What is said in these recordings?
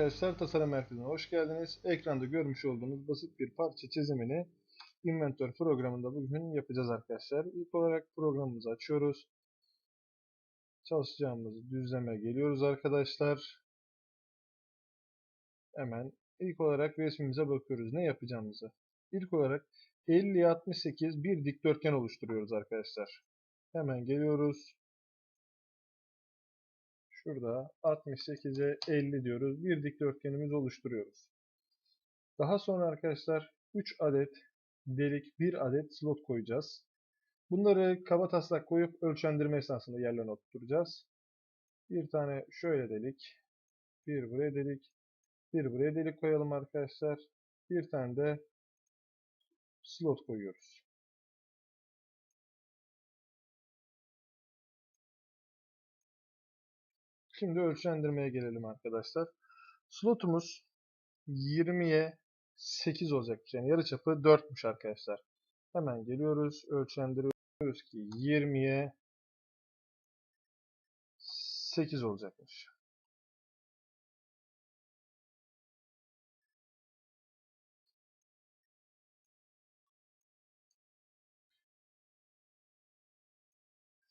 arkadaşlar, Tasarım Merkezi'ne hoş geldiniz. Ekranda görmüş olduğunuz basit bir parça çizimini Inventor programında bugün yapacağız arkadaşlar. İlk olarak programımızı açıyoruz. Çalışacağımız düzleme geliyoruz arkadaşlar. Hemen ilk olarak resmimize bakıyoruz. Ne yapacağımızı. İlk olarak 50 68 bir dikdörtgen oluşturuyoruz arkadaşlar. Hemen geliyoruz. Şurada 68'e 50 diyoruz. Bir dikdörtgenimizi oluşturuyoruz. Daha sonra arkadaşlar 3 adet delik, 1 adet slot koyacağız. Bunları kaba taslak koyup ölçendirme esnasında yerlerine oturtacağız. Bir tane şöyle delik, bir buraya delik, bir buraya delik koyalım arkadaşlar. Bir tane de slot koyuyoruz. Şimdi ölçendirmeye gelelim arkadaşlar. Slotumuz 20'ye 8 olacakmış. Yani yarıçapı 4'müş arkadaşlar. Hemen geliyoruz. Ölçendiriyoruz ki 20'ye 8 olacakmış.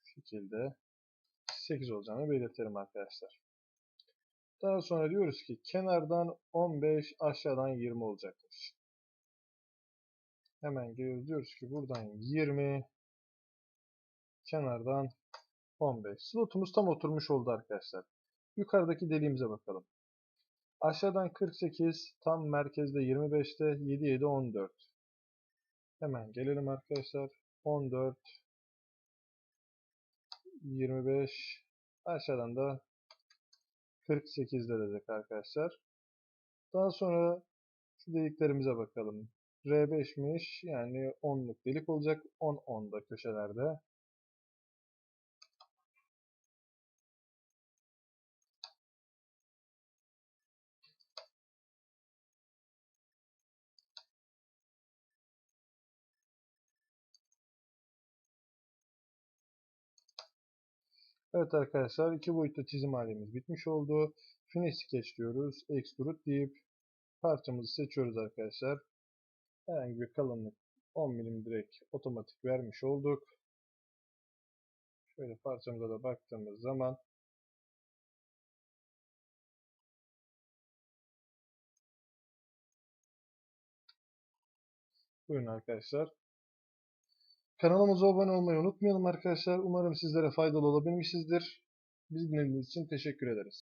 şekilde 8 olacağını belirtelim arkadaşlar. Daha sonra diyoruz ki kenardan 15 aşağıdan 20 olacakmış. Hemen geliyoruz diyoruz ki buradan 20 kenardan 15. Slotumuz tam oturmuş oldu arkadaşlar. Yukarıdaki deliğimize bakalım. Aşağıdan 48 tam merkezde 25'te 7 7 14. Hemen gelelim arkadaşlar. 14 25 aşağıdan da 48'de dedik arkadaşlar. Daha sonra şu deliklerimize bakalım. R5'miş yani 10'luk delik olacak. 10 10'da köşelerde. Evet arkadaşlar iki boyutlu çizim halimiz bitmiş oldu. Finish sketch diyoruz. Extrude deyip parçamızı seçiyoruz arkadaşlar. Herhangi bir kalınlık 10 milim direkt otomatik vermiş olduk. Şöyle parçamıza da baktığımız zaman Buyurun arkadaşlar. Kanalımıza abone olmayı unutmayalım arkadaşlar. Umarım sizlere faydalı olabilmişizdir. Bizi dinlediğiniz için teşekkür ederiz.